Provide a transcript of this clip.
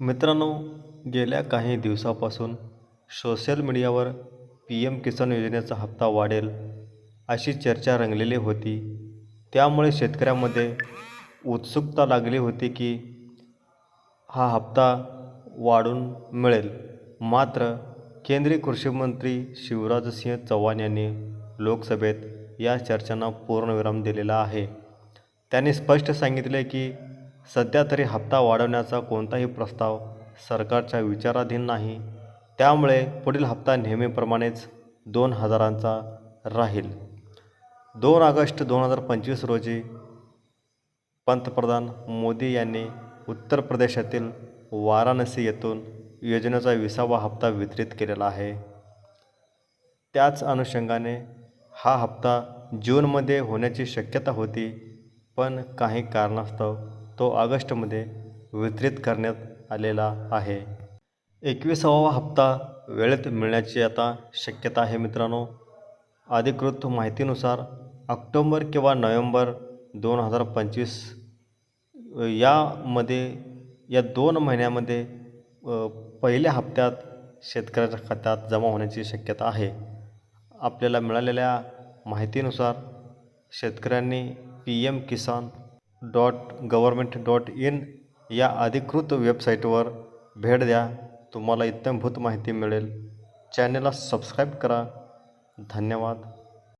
मित्रांनो गेल्या काही दिवसापासून सोशल मीडियावर पी एम किसान योजनेचा हप्ता वाढेल अशी चर्चा रंगलेली होती. त्यामुळे शेतकऱ्यांमध्ये उत्सुकता लागली होती की हा हप्ता वाढून मिळेल. मात्र केंद्रीय कृषीमंत्री शिवराजसिंह चव्हाण यांनी लोकसभेत या चर्चांना पूर्णविराम दिलेला आहे. त्यांनी स्पष्ट सांगितले की सध्या तरी हप्ता वाढवण्याचा कोणताही प्रस्ताव सरकारच्या विचाराधीन नाही. त्यामुळे पुढील हप्ता नेहमीप्रमाणेच दोन हजारांचा राहील. दोन ऑगस्ट दोन हजार पंचवीस रोजी पंतप्रधान मोदी यांनी उत्तर प्रदेशातील वाराणसी येथून योजनेचा विसावा हप्ता वितरित केलेला आहे. त्याच अनुषंगाने हा हप्ता जूनमध्ये होण्याची शक्यता होती पण काही कारणास्तव तो ऑगस्टमध्ये वितरित करण्यात आलेला आहे. एकविसावा हप्ता वेळेत मिळण्याची आता शक्यता आहे मित्रांनो. अधिकृत माहितीनुसार ऑक्टोंबर किंवा नोव्हेंबर दोन हजार पंचवीस यामध्ये या दोन महिन्यामध्ये पहिल्या हप्त्यात शेतकऱ्याच्या खात्यात जमा होण्याची शक्यता आहे. आपल्याला मिळालेल्या माहितीनुसार शेतकऱ्यांनी P M Kisan dot government dot in या अधिकृत वेबसाईटवर भेट द्या. तुम्हाला इत्थंभूत माहिती मिळेल. चॅनलला सबस्क्राईब करा. धन्यवाद.